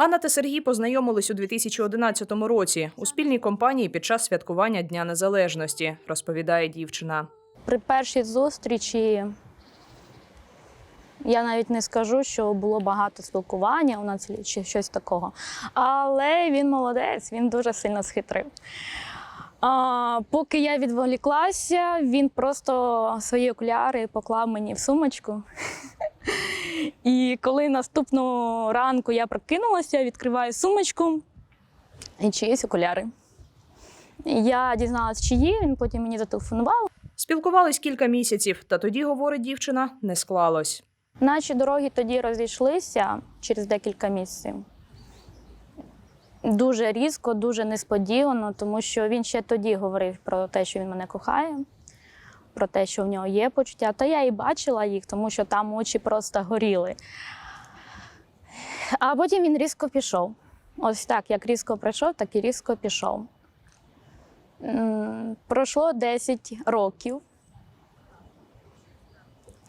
Анна та Сергій познайомились у 2011 році у спільній компанії під час святкування Дня Незалежності, розповідає дівчина. При першій зустрічі я навіть не скажу, що було багато спілкування у нас чи щось такого. Але він молодець, він дуже сильно схитрив. А, поки я відволіклася, він просто свої окуляри поклав мені в сумочку. І коли наступного ранку я прокинулася, відкриваю сумочку і чиїсь окуляри. Я дізналась, чиї, він потім мені зателефонував. Спілкувались кілька місяців, та тоді, говорить дівчина, не склалось. Наші дороги тоді розійшлися через декілька місяців. Дуже різко, дуже несподівано, тому що він ще тоді говорив про те, що він мене кохає, про те, що в нього є почуття. Та я і бачила їх, тому що там очі просто горіли. А потім він різко пішов. Ось так, як різко прийшов, так і різко пішов. Пройшло 10 років.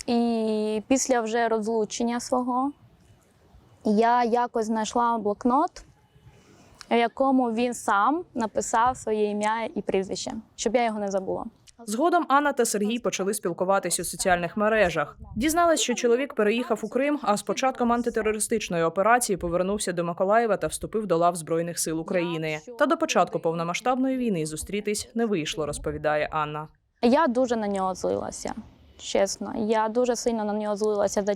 І після вже розлучення свого я якось знайшла блокнот, в якому він сам написав своє ім'я і прізвище, щоб я його не забула. Згодом Анна та Сергій почали спілкуватись у соціальних мережах. Дізнались, що чоловік переїхав у Крим, а з початком антитерористичної операції повернувся до Миколаєва та вступив до лав збройних сил України. Та до початку повномасштабної війни зустрітись не вийшло, розповідає Анна. Я дуже на нього злилася. Чесно, я дуже сильно на нього злилася за,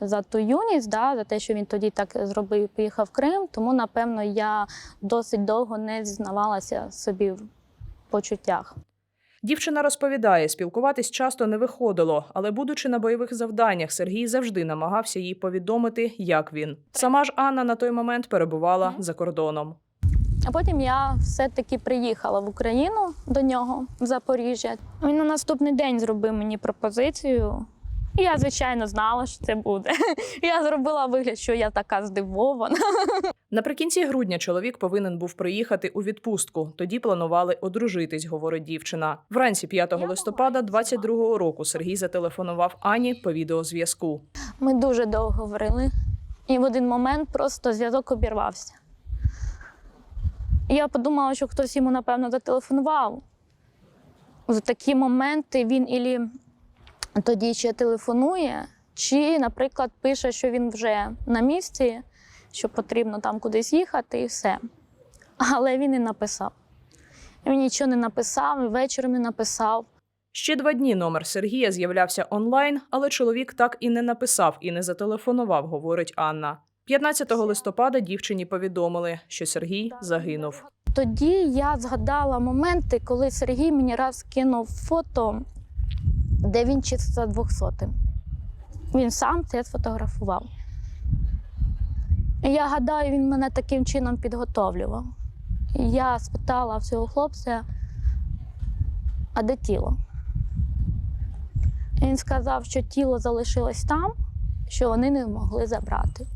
за ту юність, да, за те, що він тоді так зробив, поїхав в Крим. Тому, напевно, я досить довго не зізнавалася собі в почуттях. Дівчина розповідає, спілкуватись часто не виходило, але, будучи на бойових завданнях, Сергій завжди намагався їй повідомити, як він. Сама ж Анна на той момент перебувала за кордоном. А потім я все-таки приїхала в Україну до нього в Запоріжжя. Він на наступний день зробив мені пропозицію. І я, звичайно, знала, що це буде. Я зробила вигляд, що я така здивована. Наприкінці грудня чоловік повинен був приїхати у відпустку. Тоді планували одружитись, говорить дівчина. Вранці 5 листопада 22-го року Сергій зателефонував Ані по відеозв'язку. Ми дуже довго говорили, і в один момент просто зв'язок обірвався. Я подумала, що хтось йому, напевно, зателефонував. В такі моменти він ілі тоді ще телефонує, чи, наприклад, пише, що він вже на місці, що потрібно там кудись їхати, і все. Але він і написав. Він нічого не написав, і вечором не написав. Ще два дні номер Сергія з'являвся онлайн, але чоловік так і не написав і не зателефонував, говорить Анна. 15 листопада дівчині повідомили, що Сергій загинув. Тоді я згадала моменти, коли Сергій мені раз кинув фото, де він чисто 200. Він сам це сфотографував. Я гадаю, він мене таким чином підготовлював. Я спитала в хлопця, а де тіло? Він сказав, що тіло залишилось там, що вони не могли забрати.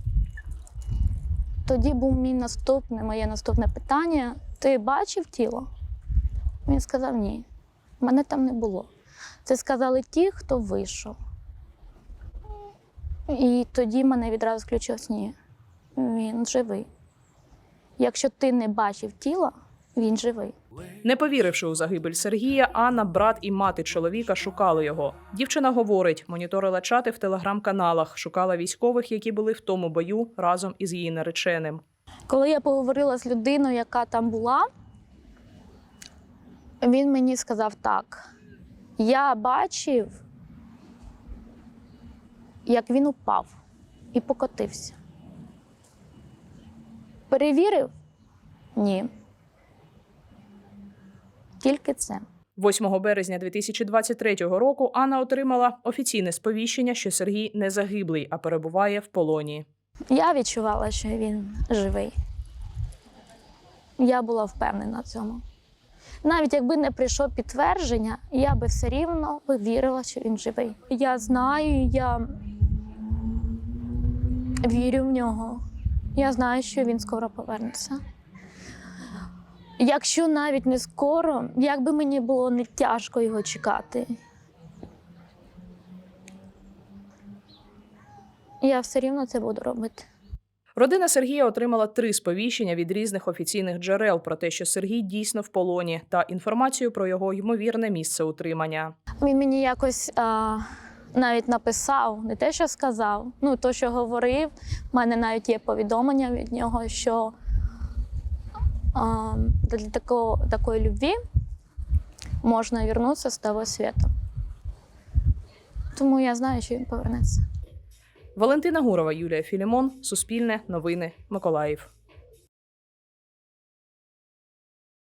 Тоді був мій наступне, моє наступне питання: ти бачив тіло? Він сказав ні. Мене там не було. Це сказали ті, хто вийшов. І тоді мене відразу включилось ні. Він живий. Якщо ти не бачив тіла, він живий. Не повіривши у загибель Сергія, Анна, брат і мати чоловіка шукали його. Дівчина говорить, моніторила чати в телеграм-каналах, шукала військових, які були в тому бою разом із її нареченим. Коли я поговорила з людиною, яка там була, він мені сказав так: я бачив, як він упав і покотився. Перевірив? Ні. Тільки це. 8 березня 2023 року Анна отримала офіційне сповіщення, що Сергій не загиблий, а перебуває в полоні. Я відчувала, що він живий. Я була впевнена в цьому. Навіть якби не прийшло підтвердження, я би все рівно вірила, що він живий. Я знаю, я вірю в нього. Я знаю, що він скоро повернеться. Якщо навіть не скоро, як би мені було не тяжко його чекати. Я все рівно це буду робити. Родина Сергія отримала три сповіщення від різних офіційних джерел про те, що Сергій дійсно в полоні, та інформацію про його ймовірне місце утримання. Він мені якось а, навіть написав, не те, що сказав, ну то, що говорив. У мене навіть є повідомлення від нього, що а, для такого, такої любві можна повернутися з того світу. Тому я знаю, що він повернеться. Валентина Гурова, Юлія Філімон, Суспільне, Новини, Миколаїв.